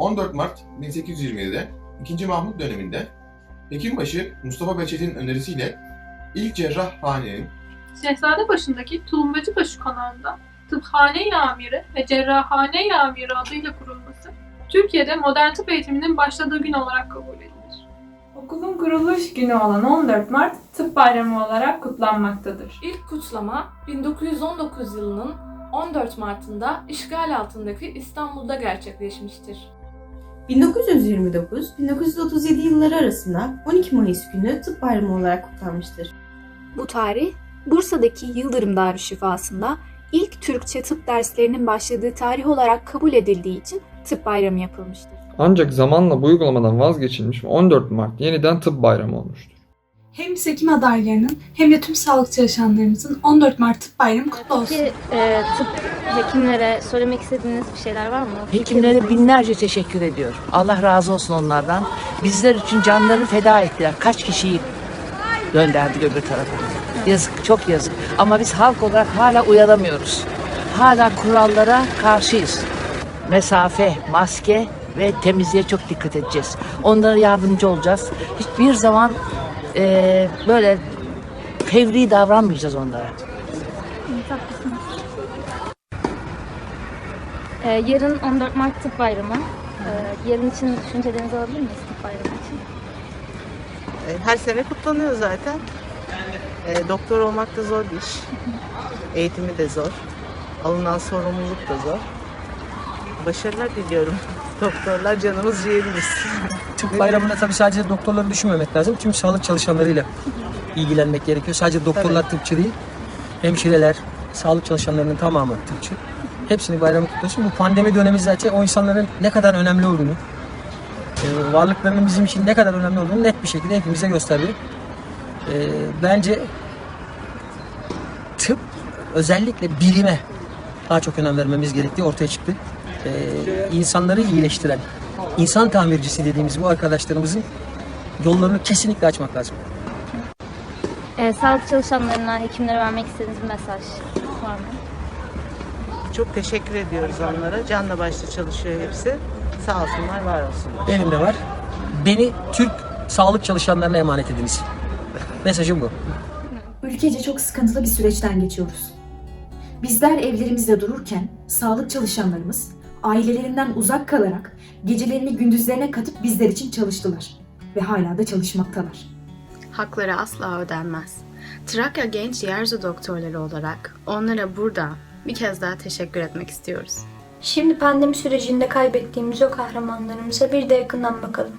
14 Mart 1827'de 2. Mahmut döneminde Hekimbaşı Mustafa Beçet'in önerisiyle ilk cerrahhanenin Şehzadebaşı'ndaki Tulumbacıbaşı konağında tıphane amiri ve cerrahhane amiri adıyla kurulması Türkiye'de modern tıp eğitiminin başladığı gün olarak kabul edilir. Okulun kuruluş günü olan 14 Mart Tıp Bayramı olarak kutlanmaktadır. İlk kutlama 1919 yılının 14 Mart'ında işgal altındaki İstanbul'da gerçekleşmiştir. 1929-1937 yılları arasında 12 Mayıs günü Tıp Bayramı olarak kutlanmıştır. Bu tarih, Bursa'daki Yıldırım Darüşşifası'nda ilk Türkçe tıp derslerinin başladığı tarih olarak kabul edildiği için tıp bayramı yapılmıştır. Ancak zamanla bu uygulamadan vazgeçilmiş ve 14 Mart yeniden tıp bayramı olmuştur. Hem biz hekim adaylarının hem de tüm sağlık çalışanlarımızın 14 Mart Tıp Bayramı kutlu olsun. Peki e, tıp hekimlere söylemek istediğiniz bir şeyler var mı? Hekimlere binlerce teşekkür ediyorum. Allah razı olsun onlardan. Bizler için canlarını feda ettiler. Kaç kişiyi gönderdik öbür tarafa. Yazık, çok yazık. Ama biz halk olarak hala uyanamıyoruz. Hala kurallara karşıyız. Mesafe, maske ve temizliğe çok dikkat edeceğiz. Onlara yardımcı olacağız. Hiçbir zaman eee, böyle fevri davranmayacağız onlara. E, yarın 14 Mart Tıp Bayramı. E, yarın için düşüncelerinizi alabilir miyiz tıp bayramı için? E, Her sene kutlanıyor zaten. E, doktor olmak da zor bir iş. Eğitimi de zor. Alınan sorumluluk da zor. Başarılar diliyorum. Doktorlar canımız ciğerimiz. Tıp bayramında tabii sadece doktorları düşünmemek lazım. Tüm sağlık çalışanlarıyla ilgilenmek gerekiyor. Sadece doktorlar tıpçı değil. Hemşireler, sağlık çalışanlarının tamamı tıpçı. Hepsini bayramı kutluyorsun. Bu pandemi dönemi zaten o insanların ne kadar önemli olduğunu, e, varlıklarının bizim için ne kadar önemli olduğunu net bir şekilde hepimize gösterdi. E, bence tıp özellikle bilime daha çok önem vermemiz gerektiği ortaya çıktı. E, insanları iyileştiren, insan tamircisi dediğimiz bu arkadaşlarımızın yollarını kesinlikle açmak lazım. E, sağlık çalışanlarına, hekimlere vermek istediğiniz bir mesaj var mı? Çok teşekkür ediyoruz onlara. Canla başla çalışıyor hepsi. Sağ olsunlar, var olsunlar. Benim de var. Beni Türk sağlık çalışanlarına emanet ediniz. Mesajım bu. Ülkece çok sıkıntılı bir süreçten geçiyoruz. Bizler evlerimizde dururken sağlık çalışanlarımız ailelerinden uzak kalarak gecelerini gündüzlerine katıp bizler için çalıştılar ve hala da çalışmaktalar. Hakları asla ödenmez. Trakya Genç Yerzu Doktorları olarak onlara burada bir kez daha teşekkür etmek istiyoruz. Şimdi pandemi sürecinde kaybettiğimiz o kahramanlarımıza bir de yakından bakalım.